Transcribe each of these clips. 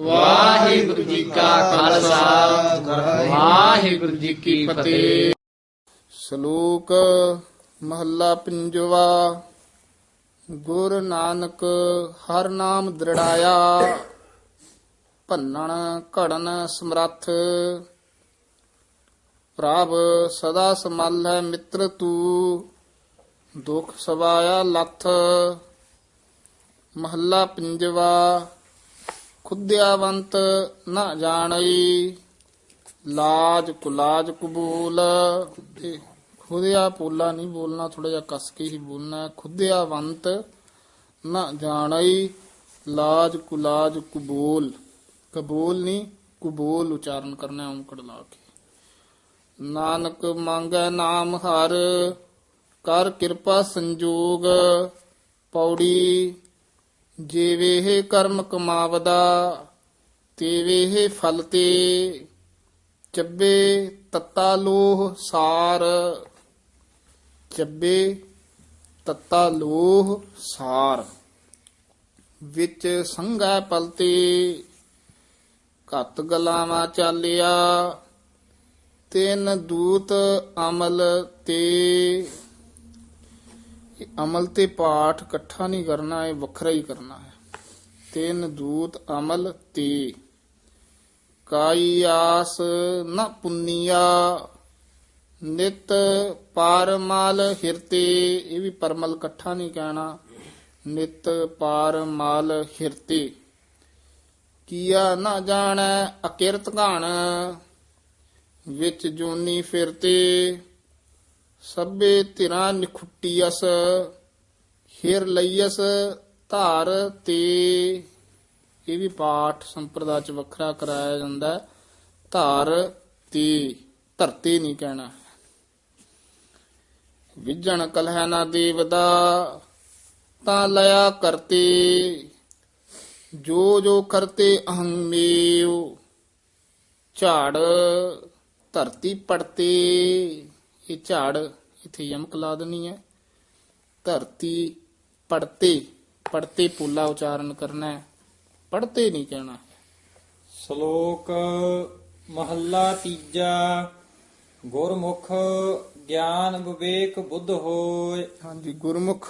ਵਾਹਿਗੁਰੂ ਜੀ ਕਾ ਖਾਲਸਾ। ਵਾਹਿਗੁਰੂ ਜੀ ਕੀ ਫਤਿਹ। ਸ਼ਲੋਕ ਮਹੱਲਾ ਪੰਜਵਾ। ਗੁਰ ਨਾਨਕ ਹਰ ਨਾਮ ਦ੍ਰਿੜਾਇਆ। ਭੰਨਣ, ਘੜਨ, ਸਮਰੱਥ। ਪ੍ਰਭ, ਸਦਾ ਸੰਭਾਲੈ ਮਿੱਤਰ ਤੂੰ। ਦੁਖ ਸਵਾਇਆ ਲੱਥ। ਮਹੱਲਾ ਪੰਜਵਾ। ਖੁੱਦਿਆਵੰਤ ਨਾ ਜਾਣਈ। ਲਾਜ ਕੁਲਾਜ ਕਬੂਲ। ਤੇ ਖੁਦਿਆ ਪੋਲਾ ਨਹੀਂ ਬੋਲਣਾ ਥੋੜਾ ਜਿਹਾ ਕਸ ਕੇ ਹੀ ਬੋਲਣਾ। ਹੈ। ਖੁਦਿਆਵੰਤ ਨਾ ਜਾਣਈ, ਲਾਜ ਕੁਲਾਜ ਕਬੂਲ। ਕਬੂਲ ਨਹੀਂ, ਕਬੂਲ ਉਚਾਰਨ ਕਰਨਾ ਹੈ ਲਾ ਕੇ। ਨਾਨਕ ਮੰਗੈ ਨਾਮ ਹਰ, ਕਰ ਕਿਰਪਾ ਸੰਜੋਗ। ਪੌੜੀ ਜਿਵੇਂ ਕਰਮ ਕਮਾਵਦਾ, ਤੇਵੇ ਫਲ ਤੇ, ਚੱਬੇ ਤੱਤਾ ਲੋਹ ਸਾਰ। ਚੱਬੇ ਤੱਤਾ ਲੋਹ ਸਾਰ। ਵਿੱਚ ਸੰਘੈ ਪਲਤੇ ਘੱਤ ਗਲਾਵਾਂ ਚਾਲਿਆ, ਤਿੰਨ ਦੂਤ ਅਮਲ ਤੇ। ਇਹ ਅਮਲ ਤੇ ਪਾਠ ਇਕੱਠਾ ਨਹੀਂ ਕਰਨਾ, ਇਹ ਵੱਖਰਾ ਹੀ ਕਰਨਾ ਹੈ। ਤਿੰਨ ਦੂਤ ਅਮਲ ਤੇ। ਕਾਈ ਆਸ ਨ ਪੁੰਨੀਆ, ਨਿਤ ਪਾਰਮਲ ਹਿਰਤੇ। ਇਹ ਵੀ ਪਰਮਲ ਇਕੱਠਾ ਨਹੀਂ ਕਹਿਣਾ, ਨਿਤ ਪਾਰਮਲ ਹਿਰਤੇ। ਕੀਆ ਨਾ ਜਾਣੈ ਅਕਿਰਤ ਘਣ, ਵਿੱਚ ਜੋਨੀ ਫਿਰਤੇ। ਸਭੇ ਧਿਰਾਂ ਨਿਖੁੱਟੀਅਸ ਹਿਰ ਲਈਅਸ ਧਾਰ ਤੇ। ਇਹ ਵੀ ਪਾਠ ਸੰਪਰਦਾ ਚ ਵੱਖਰਾ ਕਰਾਇਆ ਜਾਂਦਾ ਹੈ। ਧਾਰ ਤੇ ਧਰਤੀ ਨਹੀਂ ਕਹਿਣਾ। ਵਿਜਣ ਕਲਹਿ ਨਾ ਦੇਵਦਾ, ਤਾਂ ਲਿਆ ਕਰਤੇ। ਜੋ ਜੋ ਕਰਤੇ ਅਹੰ ਮੇਵ ਝਾੜ ਧਰਤੀ ਪੜਤੇ। ਇਹ ਝਾੜ ਇੱਥੇ ਯਮਕ ਲਾ ਦੇਣੀ ਹੈ। ਧਰਤੀ ਪੜਤੇ ਪੜਤੇ ਪੂਲਾ ਉਚਾਰਨ ਕਰਨਾ ਹੈ। ਪੜਤੇ ਨਹੀਂ ਕਹਿਣਾ। ਸ਼ਲੋਕ ਮਹੱਲਾ ਤੀਜਾ ਗੁਰਮੁਖ ਗਿਆਨ ਵਿਵੇਕ ਬੁੱਧ ਹੋਏ। ਹਾਂਜੀ ਗੁਰਮੁਖ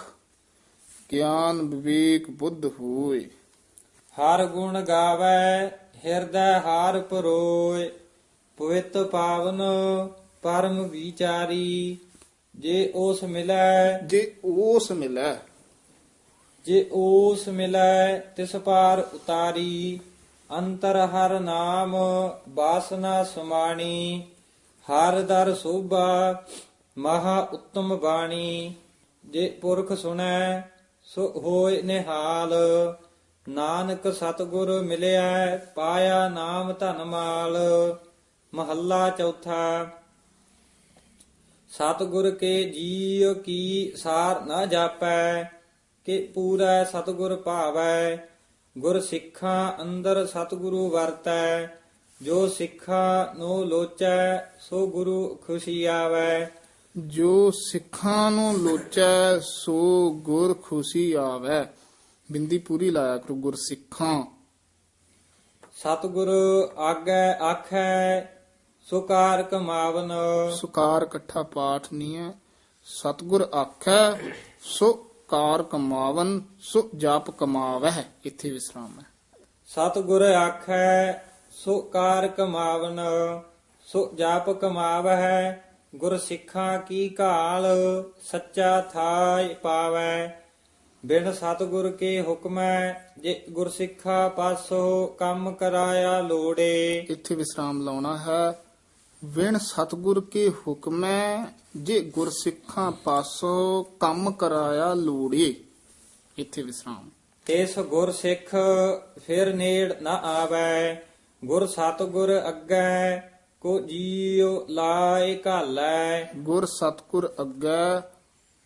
ਗਿਆਨ ਵਿਵੇਕ ਬੁੱਧ ਹੋਏ। ਹਰ ਗੁਣ ਗਾਵੇ ਹਿਰਦੈ ਹਾਰ ਪਰੋਏ। ਪਵਿੱਤ ਪਾਵਨ ਪਰਮ ਵਿਚਾਰੀ ਜੇ ਉਸ ਮਿਲੈ ਜੇ ਉਸ ਮਿਲੈ। ਜੇ ਉਸ ਮਿਲੈ ਤਿਸ ਪਾਰ ਉਤਾਰੀ। ਅੰਤਰ ਹਰ ਨਾਮ ਬਾਸਨਾ ਸਮਾਣੀ। ਹਰ ਦਰ ਸੋਭਾ ਮਹਾ ਉੱਤਮ ਬਾਣੀ। ਜੇ ਪੁਰਖ ਸੁਣੈ ਸੋ ਹੋਏ ਨਿਹਾਲ। ਨਾਨਕ ਸਤਿਗੁਰ ਮਿਲਿਆ ਪਾਇਆ ਨਾਮ ਧਨ ਮਾਲ। ਮਹੱਲਾ ਚੌਥਾ ਸਤਿਗੁਰ ਕੇ ਜੀਉ ਕੀ ਸਾਰ ਨਾ ਜਾਪੈ ਕਿ ਪੂਰਾ ਸਤਿਗੁਰ ਭਾਵੈ। ਗੁਰ ਸਿੱਖਾਂ ਅੰਦਰ ਸਤਿਗੁਰੂ ਵਰਤੈ ਜੋ ਸਿੱਖਾਂ ਨੂੰ ਲੋਚੈ ਸੋ ਗੁਰੂ ਖੁਸ਼ੀ ਆਵੈ। ਜੋ ਸਿੱਖਾਂ ਨੂੰ ਲੋਚੈ ਸੋ ਗੁਰ ਖੁਸ਼ੀ ਆਵੈ। ਬਿੰਦੀ ਪੂਰੀ ਲਾਇਆ ਕਰੋ ਗੁਰ ਸਿੱਖਾਂ। ਸਤਿਗੁਰ ਆਗੈ ਆਖੈ ਸੋ ਕਾਰ ਕਮਾਵਨ। ਸੁਕਾਰ ਇਕੱਠਾ ਪਾਠ ਨਹੀਂ ਹੈ। ਸਤਗੁਰ ਆਖੈ ਸੋ ਕਾਰ ਕਮਾਵਨ ਸੋ ਜਾਪ ਕਮਾਵਹਿ। ਇੱਥੇ ਵਿਸਰਾਮ ਹੈ। ਸਤਿਗੁਰ ਆਖੈ ਸੋ ਕਾਰ ਕਮਾਵਨ ਸੋ ਜਾਪ ਕਮਾਵਹਿ। ਗੁਰ ਸਿੱਖਾਂ ਕੀ ਘਾਲ ਸੱਚਾ ਥਾਇ ਪਾਵੈ ਬਿਨ ਸਤਿਗੁਰ ਕੇ ਹੁਕਮੈ ਜੇ ਗੁਰ ਸਿੱਖਾ ਪਾਸੋ ਕੰਮ ਕਰਾਇਆ ਲੋੜੇ। ਇੱਥੇ ਵਿਸਰਾਮ ਲਾਉਣਾ ਹੈ। ਵਿਣ ਸਤਗੁਰ ਕੇ ਹੁਕਮੈ ਜੇ ਗੁਰਸਿੱਖਾਂ ਪਾਸੋਂ ਕੰਮ ਕਰਾਇਆ ਲੋੜੇ ਇੱਥੇ ਵਿਸਰਾਮ। ਤਿਸ ਗੁਰ ਸਿੱਖ ਫਿਰ ਨੇੜ ਨਾ ਆਵੈ ਗੁਰ ਸਤਿਗੁਰ ਅੱਗੇ ਕੋ ਜੀਉ ਲਾਇ ਘਾਲੈ। ਗੁਰ ਸਤਗੁਰ ਅੱਗੇ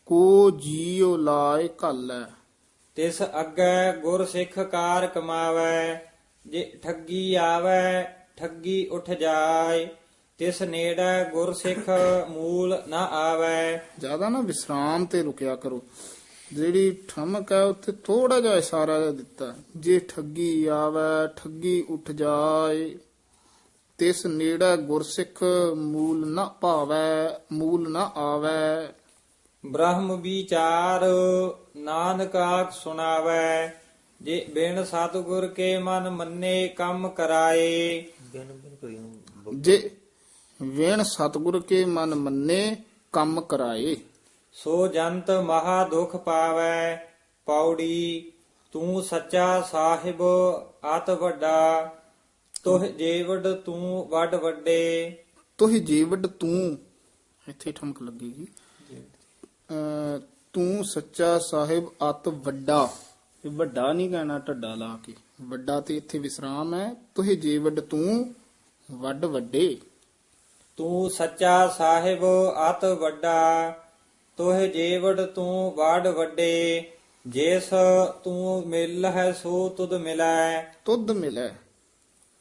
ਕੋ ਜੀਉ ਲਾਇ ਘਾਲੈ। ਤਿਸ ਅੱਗੇ ਗੁਰ ਸਿੱਖ ਕਾਰ ਕਮਾਵੈ ਜੇ ਠੱਗੀ ਆਵੈ ਠੱਗੀ ਉਠ ਜਾਏ। ਤਿਸ ਨੇੜੇ ਗੁਰ ਸਿੱਖ ਮੂਲ ਨਾ ਆਵੈ। ਜ਼ਿਆਦਾ ਨਾ ਵਿਸਰਾਮ ਤੇ ਰੁਕਿਆ ਕਰੋ। ਜਿਹੜੀ ਠਮਕ ਹੈ ਉੱਥੇ ਥੋੜਾ ਜਿਹਾ ਇਸ਼ਾਰਾ ਜਿਹਾ ਦਿੱਤਾ ਜੇ ਠੱਗੀ ਆਵੇ ਠੱਗੀ ਉੱਠ ਜਾਏ। ਤਿਸ ਨੇੜੇ ਗੁਰਸਿੱਖ ਮੂਲ ਨਾ ਭਾਵੈ ਮੂਲ ਨਾ ਆਵੇ। ਬ੍ਰਹਮ ਵਿਚਾਰ ਨਾਨਕ ਆਖ ਸੁਣਾਵੈ ਜੇ ਬਿਨ ਸਤਿਗੁਰ ਕੇ ਮਨ ਮੰਨੇ ਕੰਮ ਕਰਾਏ। ਜੇ ਵੇਣ ਸਤਿਗੁਰ ਕੇ ਮਨ ਮੰਨੇ ਕੰਮ ਕਰਾਏ। ਸੋ ਜੰਤ ਮਹਾ ਦੁਖ ਪਾਵੈ ਪੌੜੀ ਤੂੰ ਸੱਚਾ ਸਾਹਿਬ ਆਤ ਵੱਡਾ ਤੁਹ ਜੀਵੜ ਤੂੰ ਵੱਡ ਵੱਡੇ। ਤੋਹਿ ਜੀਵਡ ਤੂੰ ਇੱਥੇ ਠਮਕ ਲੱਗੇਗੀ। ਤੂੰ ਸੱਚਾ ਸਾਹਿਬ ਅਤ ਵੱਡਾ। ਇਹ ਵੱਡਾ ਨਹੀਂ ਕਹਿਣਾ ਢੱਡਾ ਲਾ ਕੇ। ਵੱਡਾ ਤੇ ਇੱਥੇ ਵਿਸਰਾਮ ਹੈ। ਤੋਹਿ ਜੀਵਡ ਤੂੰ ਵੱਡ ਵੱਡੇ। ਤੂੰ ਸੱਚਾ ਸਾਹਿਬ ਆਤ ਵੱਡਾ ਤੁਹ ਜੀਵੜ ਤੂੰ ਵੱਡ ਵੱਡੇ ਜਿਸ ਤੂੰ ਮਿਲ ਹੈ ਸੋ ਤੁਧ ਮਿਲੈ ਤੁਧ ਮਿਲੈ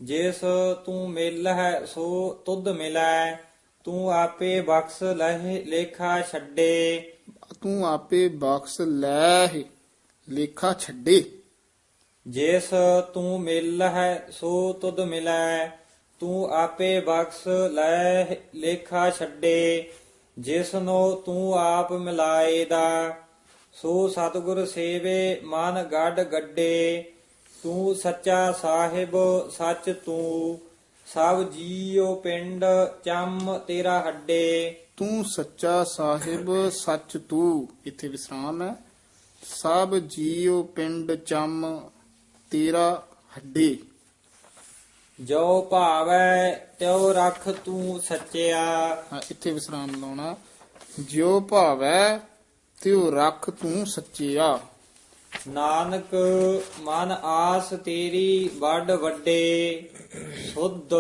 ਜਿਸ ਤੂੰ ਮਿਲ ਹੈ ਸੋ ਤੁਧ ਮਿਲੈ ਤੂੰ ਆਪੇ ਬਖਸ਼ ਲਹਿ ਲੇਖਾ ਛੱਡੇ। ਤੂੰ ਆਪੇ ਬਖਸ਼ ਲੈ ਲੇਖਾ ਛੱਡੇ। ਜਿਸ ਤੂੰ ਮਿਲ ਹੈ ਸੋ ਤੁਧ ਮਿਲੈ ਤੂੰ ਆਪੇ ਬਖਸ਼, ਲੈ ਲੇਖਾ ਛੱਡੇ ਜਿਸ ਨੂੰ ਤੂੰ ਆਪ ਮਿਲਾਏ ਦਾ ਸੋ ਸਤਿਗੁਰ ਸੇਵੇ, ਮਨ ਗੱਡ ਗੱਡੇ, ਤੂੰ ਸੱਚਾ ਸਾਹਿਬ, ਸੱਚ ਤੂੰ। ਸਭ ਜੀਉ ਪਿੰਡ, ਚੰਮ ਤੇਰਾ ਹੱਡੇ। ਤੂੰ ਸੱਚਾ ਸਾਹਿਬ, ਸੱਚ ਤੂੰ। ਇੱਥੇ ਵਿਸਰਾਮ ਹੈ। ਸਭ ਜੀਉ ਪਿੰਡ, ਚੰਮ ਤੇਰਾ ਹੱਡੇ। ਜੋ ਭਾਵੈ ਤਿਉ ਰਖ ਤੂੰ ਸੱਚਿਆ। ਹਾਂ, ਇੱਥੇ ਵਿਸਰਾਮ ਲਾਉਣਾ। ਜਿਉ ਭਾਵੈ ਤਿਉ ਰੱਖ ਤੂੰ ਸੱਚਿਆ। ਨਾਨਕ ਮਨ ਆਸ ਤੇਰੀ ਵੱਡ ਵੱਡੇ ਸੁਧ।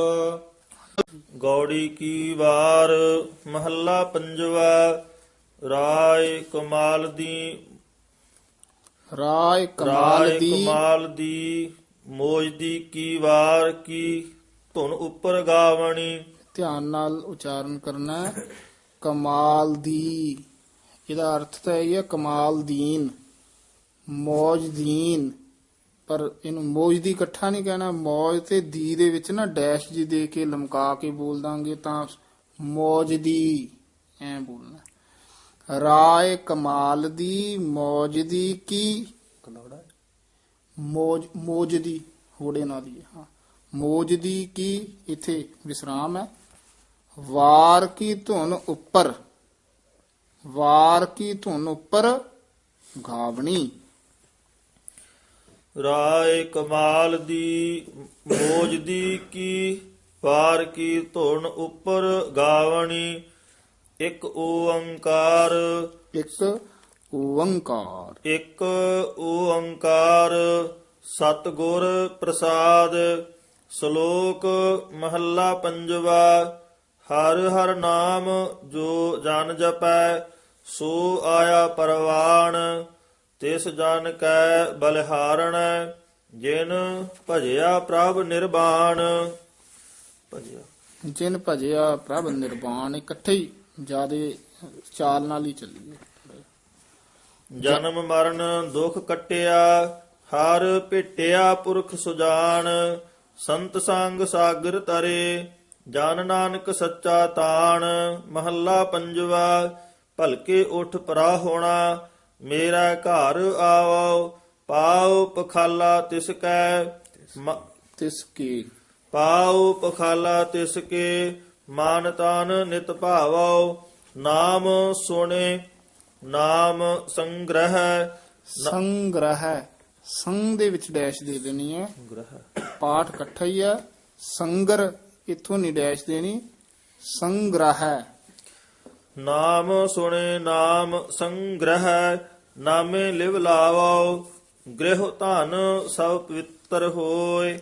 ਗੌੜੀ ਕੀ ਵਾਰ ਮਹੱਲਾ ਪੰਜਵਾ ਰਾਏ ਕਮਾਲ ਦੀ ਰਾਏ ਕਮਾਲ ਰਾਏ ਦੀ ਕਮਾਲ ਦੀ ਮੋਜ ਦੀ ਕੀ ਵਾਰ, ਕੀ ਧੁਨ ਉੱਪਰ ਗਾਵਣੀ। ਧਿਆਨ ਨਾਲ ਉਚਾਰਨ ਕਰਨਾ ਹੈ। ਕਮਾਲ ਦੀ। ਇਹਦਾ ਅਰਥ ਤਾਂ ਇਹ ਹੈ, ਕਮਾਲ ਦੀਨ, ਮੌਜ ਦੀਨ। ਪਰ ਇਹਨੂੰ ਮੌਜ ਦੀ ਇਕੱਠਾ ਨਹੀਂ ਕਹਿਣਾ। ਮੌਜ ਤੇ ਦੀ ਦੇ ਵਿੱਚ ਨਾ ਡੈਸ਼ ਜੀ ਦੇ ਕੇ ਲਮਕਾ ਕੇ ਬੋਲ ਦਾਂਗੇ ਤਾਂ ਮੌਜ ਦੀ, ਐ ਬੋਲਣਾ। ਰਾਏ ਕਮਾਲ ਦੀ, ਮੌਜ ਦੀ ਕੀ ਮੋਜ ਮੋਜ ਦੀ ਹੋੜੇ ਨਾਲ ਦੀ ਹੈ, ਮੋਜ ਦੀ ਕੀ ਇਥੇ ਵਿਸਰਾਮ ਹੈ? ਵਾਰ ਕੀ ਧੁਨ ਉੱਪਰ ਵਾਰ ਕੀ ਧੁਨ ਉੱਪਰ ਗਾਵਣੀ ਰਾਏ ਕਮਾਲ ਦੀ ਮੋਜ ਦੀ ਕੀ ਵਾਰ ਕੀ ਧੁਨ ਉੱਪਰ ਗਾਵਣੀ ਇੱਕ ਓੰਕਾਰ ਇੱਕ ਓੰਕਾਰ। ਇੱਕ ਓੰਕਾਰ ਸਤਿਗੁਰ ਪ੍ਰਸਾਦ ਸ਼ਲੋਕ ਮਹੱਲਾ ਪੰਜਵਾ ਹਰ ਹਰ ਨਾਮ ਜੋ ਜਨ ਜਪੈ ਸੋ ਆਇਆ ਪਰਵਾਣ ਤਿਸ ਜਨ ਕੈ ਬਲਿਹਾਰਣ ਜਿਨ ਭਜਿਆ ਪ੍ਰਭ ਨਿਰਵਾਣ ਭਜਿਆ। ਜਿਨ ਭਜਿਆ ਪ੍ਰਭ ਨਿਰਵਾਣ ਇਕੱਠੇ ਹੀ ਜਿਆਦੇ ਚਾਲ ਨਾਲ ਹੀ ਚੱਲੀਏ। ਜਨਮ ਮਰਨ ਦੁਖ ਕਟਿਆ ਹਰ ਭੇਟਿਆ ਪੁਰਖ ਸੁਜਾਨ ਸੰਤ ਸੰਗ ਸਾਗਰ ਤਰੇ ਜਨ ਨਾਨਕ ਸੱਚਾ ਤਾਣ ਮਹੱਲਾ ਪੰਜਵਾ ਭਲਕੇ ਉਠ ਪਰਾ ਹੋਣਾ ਮੇਰਾ ਘਰ ਆਵੋ ਪਾਉ ਪਖਾਲਾ ਤਿਸ ਕੈ ਤਿਸ ਕੀ? ਪਾਉ ਪਖਾਲਾ ਤਿਸ ਕੇ ਮਾਨ ਤਾਨ ਨਿਤ ਭਾਵੋ ਨਾਮ ਸੁਣੇ ਨਾਮ ਸੰਗ੍ਰਹਿ ਸੰਗ੍ਰਹਿ। ਸੰਗ ਦੇ ਵਿੱਚ ਡੈਸ਼ ਦੇ ਦੇਣੀ ਹੈ। ਪਾਠ ਇਕੱਠਾ ਹੀ ਹੈ। ਸੰਗਰ ਇਥੋਂ ਨਹੀਂ ਡੈਸ਼ ਦੇਣੀ। ਸੰਗ੍ਰਹਿ। ਨਾਮ ਸੁਣੇ ਨਾਮ ਸੰਗ੍ਰਹਿ ਨਾਮੇ ਲਿਵ ਲਾਵੋ ਗ੍ਰਹਿ ਧਨ ਸਭ ਪਵਿੱਤਰ ਹੋਏ।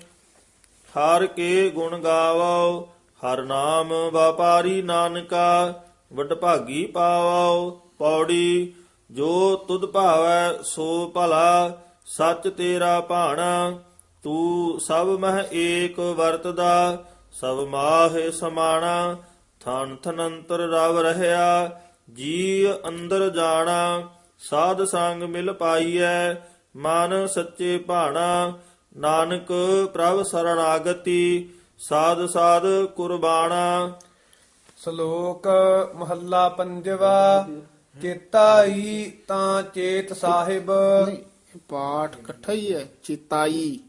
ਹਰ ਕੇ ਗੁਣ ਗਾਵੋ ਹਰ ਨਾਮ ਵਪਾਰੀ ਨਾਨਕਾ ਵਡ ਭਾਗੀ ਪਾਵੋ। ਪੌੜੀ, ਜੋ ਤੁਧ ਭਾਵੈ ਸੋ ਭਲਾ, ਸੱਚ ਤੇਰਾ ਭਾਣਾ, ਤੂੰ ਸਭ ਮਹ ਏਕ ਵਰਤਦਾ, ਸਭ ਮਾਹ ਸਮਾਣਾ, ਥਨ ਥਨੰਤਰ ਰਵ ਰਹਿਆ ਜੀ ਅੰਦਰ ਜਾਣਾ, ਸਾਧ ਸੰਗ ਮਿਲ ਪਾਈਐ, ਮਨ ਸੱਚੇ ਭਾਣਾ, ਨਾਨਕ ਪ੍ਰਭ ਸਰਣਾਗਤੀ, ਸਾਧ ਸਾਧ ਕੁਰਬਾਣਾ। ਸ਼ਲੋਕ ਮਹੱਲਾ ਪੰਜਵਾ। ਚੇਤਾਈ ਤਾਂ ਚੇਤ ਸਾਹਿਬ। ਨਹੀਂ, ਇਹ ਪਾਠ ਇਕੱਠਾ ਹੀ ਹੈ ਚੇਤਾਈ।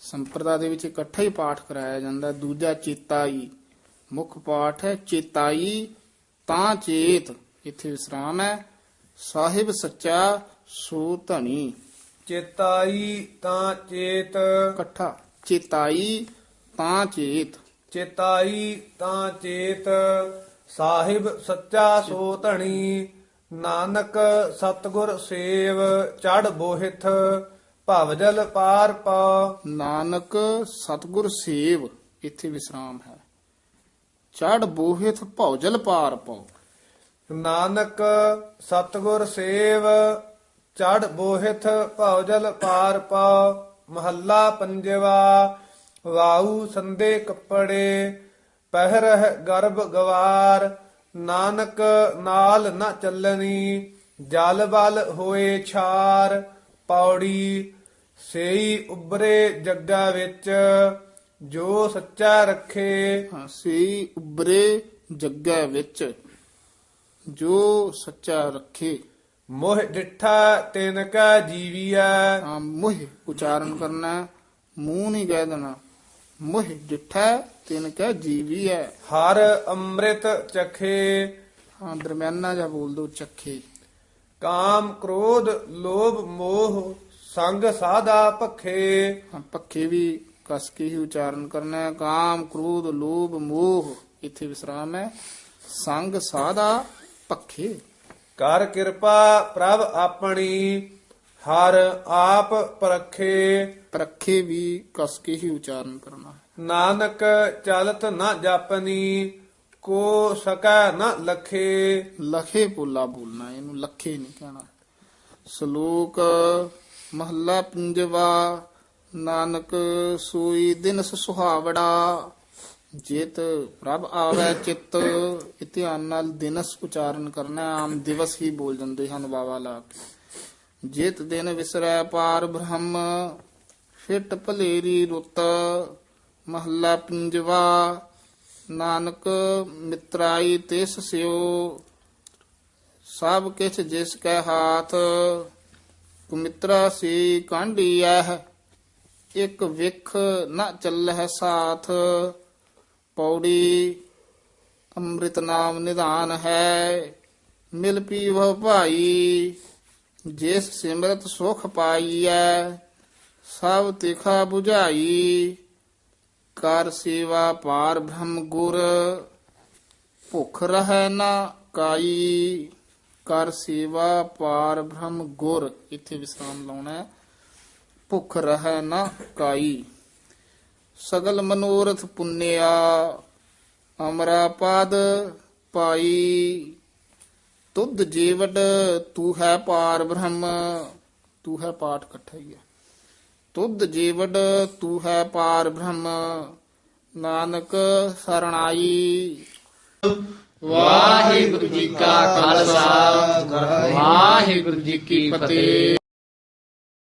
ਸੰਪਰਦਾ ਦੇ ਵਿੱਚ ਇਕੱਠਾ ਹੀ ਪਾਠ ਕਰਾਇਆ ਜਾਂਦਾ ਹੈ। ਦੂਜਾ ਚੇਤਾਈ। ਮੁੱਖ ਪਾਠ ਹੈ ਚੇਤਾਈ ਤਾਂ ਚੇਤ। ਇੱਥੇ ਵਿਸਰਾਮ ਹੈ ਸਾਹਿਬ ਸੱਚਾ ਸੋ ਧਣੀ। ਚੇਤਾਈ ਤਾਂ ਚੇਤ। ਇਕੱਠਾ ਚੇਤਾਈ ਤਾਂ ਚੇਤ। ਚੇਤਾਈ ਤਾਂ ਚੇਤ। ਸਾਹਿਬ ਸੱਚਾ ਸੋ ਧਣੀ। ਨਾਨਕ ਸਤਗੁਰ ਸੇਵ ਚੜ ਬੋਹਿਥ ਭਵਜਲ ਪਾਰ ਪਾ। ਨਾਨਕ ਸਤਗੁਰ ਸੇਵ ਇੱਥੇ ਵਿਸਰਾਮ ਹੈ। ਚੜ ਬੋਹਿਤ ਭੌਜਲ ਪਾਰ ਪਾਉ ਨਾਨਕ ਸਤਗੁਰ ਸੇਵ ਚੜ ਬੋਹਿਥ ਭਉਜਲ ਪਾਰ ਪਾ। ਮਹੱਲਾ ਪੰਜਵਾ ਵਾਉ ਸੰਦੇ ਕੱਪੜੇ ਪਹਿਰਹ ਗਰਭ ਗਵਾਰ। ਨਾਨਕ ਨਾਲ ਨਾ ਚੱਲਣੀ ਜਲ ਬਲ ਹੋਏ ਛਾਰ ਪੌੜੀ ਸੇਈ ਉਬਰੇ ਜੱਗਾ ਵਿੱਚ ਜੋ ਸੱਚਾ ਰੱਖੇ। ਹਾਂ ਸੇ ਉਬਰੇ ਜੱਗਾ ਵਿੱਚ ਜੋ ਸੱਚਾ ਰੱਖੇ। ਮੋਹ ਡਿਠਾ ਤਿਨ ਕਾ ਜੀਵੀਐ। ਹਾਂ ਮੁਹ ਉਚਾਰਨ ਕਰਨਾ ਹੈ, ਮੂੰਹ ਨਹੀਂ ਕਹਿ ਦੇਣਾ। ਮੁਹ ਡਿਠਾ ਤਿਨ ਕਹ ਜੀਵੀ ਹੈ। ਹਰ ਅੰਮ੍ਰਿਤ ਚਖੇ। ਹਾਂ ਦਰਮਿਆਨਾ ਜਾ ਬੋਲ ਦੋ ਚੱਖੇ। ਕਾਮ ਕ੍ਰੋਧ ਲੋਭ ਮੋਹ ਸੰਗ ਸਾਦਾ ਭਖੇ। ਹਾਂ ਪੱਖੇ ਵੀ ਕਸ ਕੇ ਹੀ ਉਚਾਰਨ ਕਰਨਾ ਹੈ। ਕਾਮ ਕ੍ਰੋਧ ਲੋਭ ਮੋਹ ਇੱਥੇ ਵਿਸਰਾਮ ਹੈ। ਸੰਗ ਸਾਦਾ ਪੱਖੇ ਕਰ ਕਿਰਪਾ ਪ੍ਰਭ ਆਪਣੀ ਹਰ ਆਪ ਪਰਖੇ। ਪਰਖੇ ਵੀ ਕਸ ਕੇ ਹੀ ਉਚਾਰਨ ਕਰਨਾ। ਨਾਨਕ ਚਲਤ ਨਾ ਜਾਪਨੀ ਕੋ ਸਕੈ ਨਾ ਲਖੇ। ਲਖੇ ਪੋਲਾ ਬੋਲਣਾ ਇਹਨੂੰ ਲਖੇ ਨਹੀਂ ਕਹਿਣਾ। ਸ਼ਲੋਕ ਮਹੱਲਾ ਪੰਜਵਾ ਨਾਨਕ ਸੂਈ ਦਿਨਸ ਸੁਹਾਵੜਾ ਜੇਤ ਪ੍ਰਭ ਆਵੇ ਚਿੱਤ ਧਿਆਨ ਨਾਲ ਦਿਨਸ ਉਚਾਰਨ ਕਰਨਾ। ਆਮ ਦਿਵਸ ਹੀ ਬੋਲ ਜਾਂਦੇ ਹਨ ਬਾਬਾ ਲਾ ਕੇ। ਜੇਤ ਦਿਨ ਵਿਸਰੈ ਪਾਰ ਬ੍ਰਹਮ ਫਿਟ ਭਲੇਰੀ ਰੁੱਤ, ਮਹੱਲਾ ਪੰਜਵਾ, ਨਾਨਕ ਮਿਤਰਾਈ ਤਿਸ ਸਿਓ ਸਭ ਕਿਛ ਜਿਸ ਕੈ ਹਾਥ, ਕੁਮਿਤਰਾ ਸੀ ਕਾਂਢੀਐ ਇੱਕ ਵਿਖ ਨਾ ਚੱਲਹਿ ਸਾਥ। ਪੌੜੀ ਅੰਮ੍ਰਿਤ ਨਾਮ ਨਿਧਾਨ ਹੈ, ਮਿਲ ਪੀਵ ਭਾਈ, ਜਿਸ ਸਿਮਰਤ ਸੁਖ ਪਾਈਐ। ਸਭ ਤਿਖਾ 부ਝਾਈ। ਕਰ ਸੇਵਾ ਪਾਰ ਬ੍ਰਹਮ ਗੁਰ। ਭੁਖ ਰਹਿ ਨਾ ਕਾਈ। ਕਰ ਸੇਵਾ ਪਾਰ ਬ੍ਰਹਮ ਗੁਰ। ਇੱਥੇ ਵਿਸਰਾਮ ਲਾਉਣਾ ਹੈ। ਭੁਖ ਰਹਿ ਨਾ ਕਾਈ। ਸਗਲ ਮਨੋਰਥ ਪੁੰਨਿਆ। ਅਮਰਾ ਪਦ ਪਾਈ। ਤੁਧ ਜੀਵਡ ਤੂੰ ਹੈ ਪਾਰ ਬ੍ਰਹਮ ਤੂੰ ਹੈ ਪਾਠ ਇਕੱਠਾ ਹੀ ਹੈ। ਤੁਧ ਜੀਵਡ ਤੂੰ ਹੈ ਪਾਰ ਬ੍ਰਹਮ, ਨਾਨਕ ਸਰਣਾਈ। ਵਾਹਿਗੁਰੂ ਜੀ ਕਾ ਖਾਲਸਾ, ਵਾਹਿਗੁਰੂ ਜੀ ਕੀ ਫਤਿਹ।